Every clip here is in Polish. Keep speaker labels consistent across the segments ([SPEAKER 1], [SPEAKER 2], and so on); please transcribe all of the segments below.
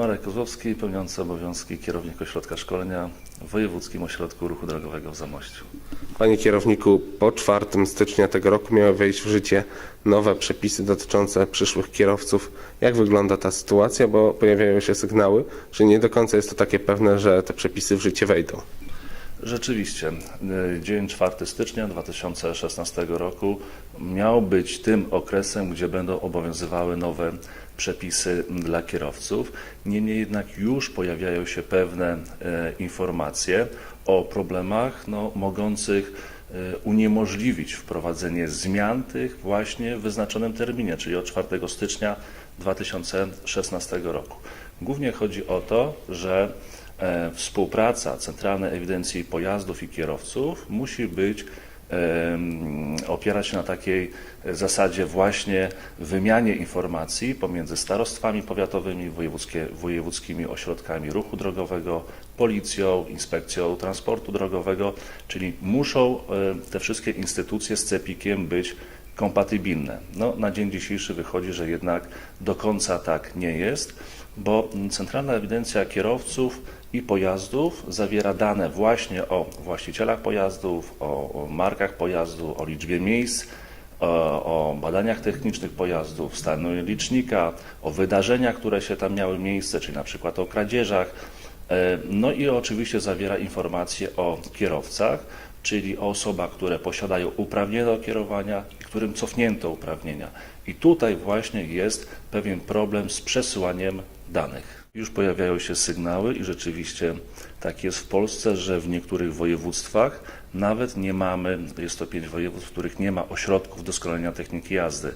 [SPEAKER 1] Marek Kozłowski, pełniący obowiązki kierownik ośrodka szkolenia w Wojewódzkim Ośrodku Ruchu Drogowego w Zamościu.
[SPEAKER 2] Panie kierowniku, po 4 stycznia tego roku miały wejść w życie nowe przepisy dotyczące przyszłych kierowców. Jak wygląda ta sytuacja? Bo pojawiają się sygnały, że nie do końca jest to takie pewne, że te przepisy w życie wejdą.
[SPEAKER 1] Rzeczywiście, y, dzień 4 stycznia 2016 roku miał być tym okresem, gdzie będą obowiązywały nowe przepisy dla kierowców. Niemniej jednak już pojawiają się pewne e, informacje o problemach no, mogących e, uniemożliwić wprowadzenie zmian tych właśnie w wyznaczonym terminie, czyli od 4 stycznia 2016 roku. Głównie chodzi o to, że współpraca Centralnej Ewidencji Pojazdów i Kierowców musi być opierać się na takiej zasadzie właśnie wymianie informacji pomiędzy starostwami powiatowymi, wojewódzkimi ośrodkami ruchu drogowego, policją, inspekcją transportu drogowego, czyli muszą e, te wszystkie instytucje z CEPIK-iem być kompatybilne. No, na dzień dzisiejszy wychodzi, że jednak do końca tak nie jest, bo Centralna Ewidencja Kierowców i Pojazdów zawiera dane właśnie o właścicielach pojazdów, o, markach pojazdu, o liczbie miejsc, o, o badaniach technicznych pojazdów, stanu licznika, o wydarzeniach, które się tam miały miejsce, czyli na przykład o kradzieżach. E, No i oczywiście zawiera informacje o kierowcach, czyli o osobach, które posiadają uprawnienia do kierowania i którym cofnięto uprawnienia. I tutaj właśnie jest pewien problem z przesyłaniem danych. Już pojawiają się sygnały i rzeczywiście tak jest w Polsce, że w niektórych województwach nawet nie mamy, jest to pięć województw, w których nie ma ośrodków doskonalenia techniki jazdy.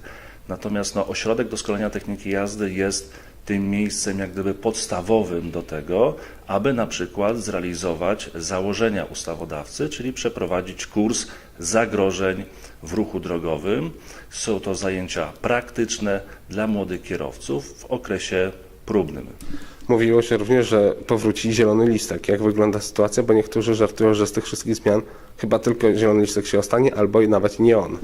[SPEAKER 1] Natomiast no, ośrodek doskonalenia techniki jazdy jest tym miejscem jak gdyby podstawowym do tego, aby na przykład zrealizować założenia ustawodawcy, czyli przeprowadzić kurs zagrożeń w ruchu drogowym. Są to zajęcia praktyczne dla młodych kierowców w okresie próbnym.
[SPEAKER 2] Mówiło się również, że powróci zielony listek. Jak wygląda sytuacja? Bo niektórzy żartują, że z tych wszystkich zmian chyba tylko zielony listek się ostanie, albo i nawet nie on.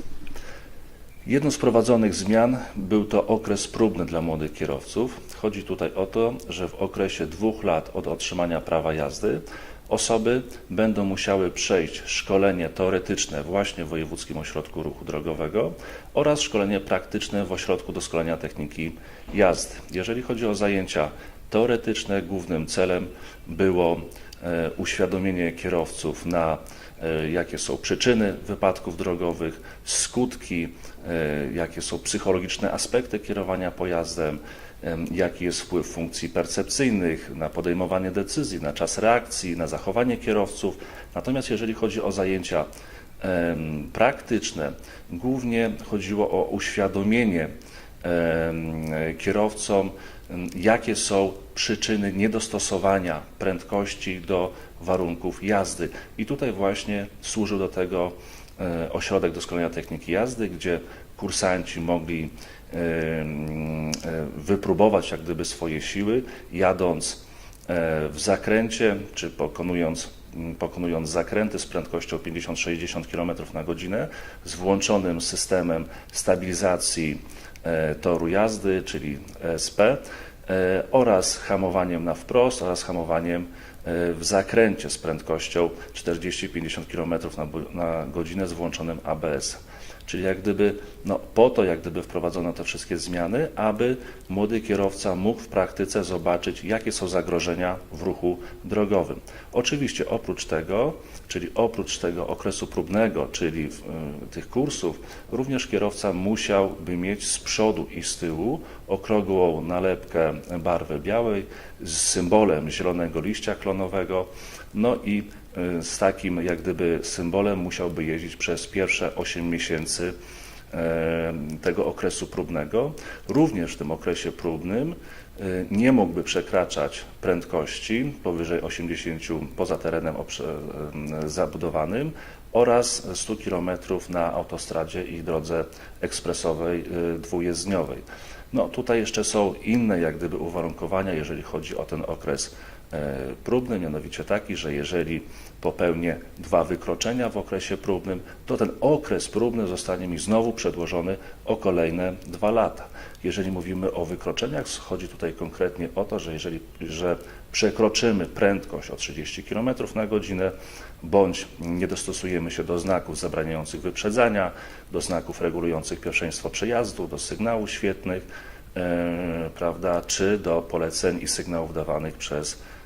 [SPEAKER 1] Jedną z prowadzonych zmian był to okres próbny dla młodych kierowców. Chodzi tutaj o to, że w okresie dwóch lat od otrzymania prawa jazdy osoby będą musiały przejść szkolenie teoretyczne właśnie w Wojewódzkim Ośrodku Ruchu Drogowego oraz szkolenie praktyczne w Ośrodku Doskonalenia Techniki Jazdy. Jeżeli chodzi o zajęcia teoretyczne, głównym celem było e, uświadomienie kierowców na e, jakie są przyczyny wypadków drogowych, skutki, e, jakie są psychologiczne aspekty kierowania pojazdem, em, jaki jest wpływ funkcji percepcyjnych na podejmowanie decyzji, na czas reakcji, na zachowanie kierowców. Natomiast jeżeli chodzi o zajęcia praktyczne, głównie chodziło o uświadomienie kierowcom, jakie są przyczyny niedostosowania prędkości do warunków jazdy. I tutaj właśnie służył do tego e, ośrodek doskonalenia techniki jazdy, gdzie kursanci mogli wypróbować jak gdyby swoje siły, jadąc e, w zakręcie, czy pokonując, pokonując zakręty z prędkością 50-60 km na godzinę, z włączonym systemem stabilizacji e, toru jazdy, czyli ESP, e, oraz hamowaniem na wprost oraz hamowaniem w zakręcie z prędkością 40-50 km na godzinę z włączonym ABS. Czyli jak gdyby, no, po to jak gdyby wprowadzono te wszystkie zmiany, aby młody kierowca mógł w praktyce zobaczyć, jakie są zagrożenia w ruchu drogowym. Oczywiście oprócz tego, czyli oprócz tego okresu próbnego, czyli w, y, tych kursów, również kierowca musiałby mieć z przodu i z tyłu okrągłą nalepkę barwy białej z symbolem zielonego liścia klonowego, no i y, z takim jak gdyby symbolem musiałby jeździć przez pierwsze 8 miesięcy e, tego okresu próbnego. Również w tym okresie próbnym y, nie mógłby przekraczać prędkości powyżej 80 poza terenem obrze- em, zabudowanym oraz 100 km na autostradzie i drodze ekspresowej y, dwujezdniowej. No tutaj jeszcze są inne jak gdyby uwarunkowania, jeżeli chodzi o ten okres e, próbny, mianowicie taki, że jeżeli popełnię dwa wykroczenia w okresie próbnym, to ten okres próbny zostanie mi znowu przedłożony o kolejne dwa lata. Jeżeli mówimy o wykroczeniach, chodzi tutaj konkretnie o to, że jeżeli że przekroczymy prędkość o 30 km na godzinę, bądź nie dostosujemy się do znaków zabraniających wyprzedzania, do znaków regulujących pierwszeństwo przejazdu, do sygnałów świetnych, e, prawda, czy do poleceń i sygnałów dawanych przez e,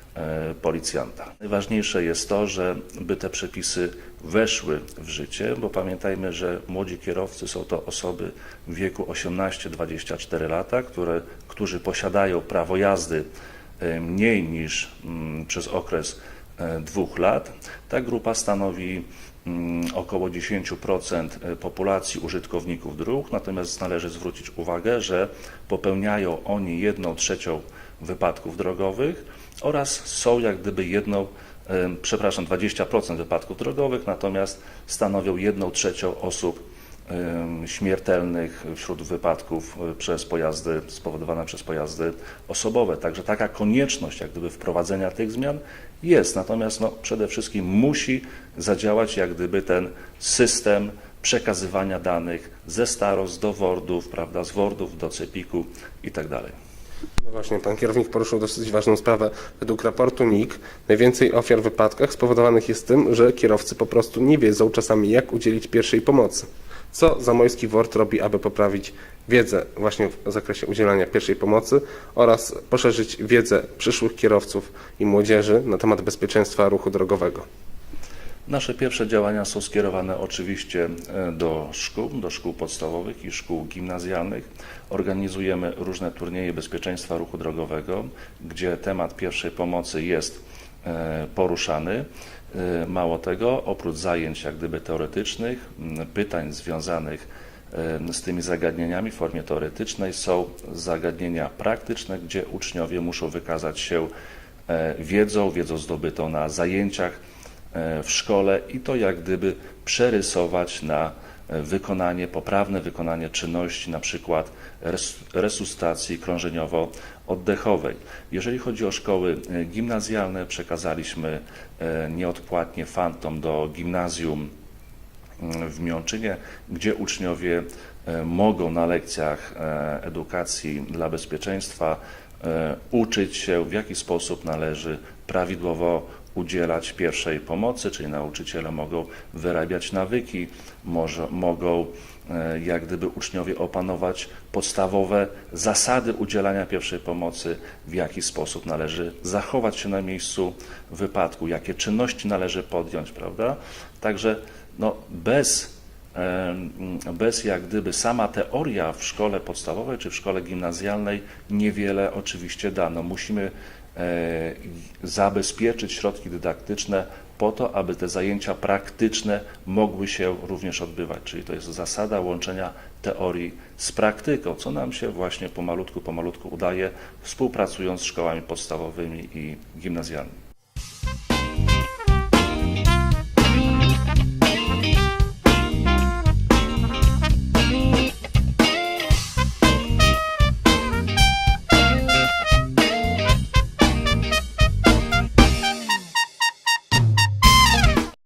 [SPEAKER 1] policjanta. Najważniejsze jest to, żeby te przepisy weszły w życie, bo pamiętajmy, że młodzi kierowcy są to osoby w wieku 18-24 lata, które, którzy posiadają prawo jazdy e, mniej niż mm, przez okres e, dwóch lat. Ta grupa stanowi mm, około 10% populacji użytkowników dróg, natomiast należy zwrócić uwagę, że popełniają oni jedną trzecią wypadków drogowych oraz są jak gdyby jedną, przepraszam, 20% wypadków drogowych, natomiast stanowią jedną trzecią osób śmiertelnych wśród wypadków e, przez pojazdy, spowodowane przez pojazdy osobowe. Także taka konieczność jak gdyby wprowadzenia tych zmian jest, natomiast no, przede wszystkim musi zadziałać jak gdyby ten system przekazywania danych ze starost do wordów, prawda, z wordów do cepiku tak dalej.
[SPEAKER 2] No właśnie, pan kierownik poruszył dosyć ważną sprawę. Według raportu NIK najwięcej ofiar w wypadkach spowodowanych jest tym, że kierowcy po prostu nie wiedzą czasami jak udzielić pierwszej pomocy. Co Zamojski WORD robi, aby poprawić wiedzę właśnie w zakresie udzielania pierwszej pomocy oraz poszerzyć wiedzę przyszłych kierowców i młodzieży na temat bezpieczeństwa ruchu drogowego?
[SPEAKER 1] Nasze pierwsze działania są skierowane oczywiście e, do szkół, do szkół podstawowych i szkół gimnazjalnych. Organizujemy różne turnieje bezpieczeństwa ruchu drogowego, gdzie temat pierwszej pomocy jest e, poruszany. E, Mało tego, oprócz zajęć jak gdyby teoretycznych, pytań związanych z tymi zagadnieniami w formie teoretycznej są zagadnienia praktyczne, gdzie uczniowie muszą wykazać się wiedzą, wiedzą zdobytą na zajęciach w szkole i to jak gdyby przerysować na e, wykonanie, poprawne wykonanie czynności, na przykład res- resuscytacji krążeniowo-oddechowej. Jeżeli chodzi o szkoły e, gimnazjalne, przekazaliśmy e, nieodpłatnie fantom do gimnazjum mm, w Miączynie, gdzie uczniowie e, mogą na lekcjach e, edukacji dla bezpieczeństwa e, uczyć się, w jaki sposób należy prawidłowo udzielać pierwszej pomocy, czyli nauczyciele mogą wyrabiać nawyki, może, mogą e, jak gdyby uczniowie opanować podstawowe zasady udzielania pierwszej pomocy, w jaki sposób należy zachować się na miejscu wypadku, jakie czynności należy podjąć, prawda? Także no, bez em, bez jak gdyby sama teoria w szkole podstawowej czy w szkole gimnazjalnej niewiele oczywiście da. No, musimy e, zabezpieczyć środki dydaktyczne po to, aby te zajęcia praktyczne mogły się również odbywać. Czyli to jest zasada łączenia teorii z praktyką, co nam się właśnie pomalutku, pomalutku udaje, współpracując z szkołami podstawowymi i gimnazjalnymi.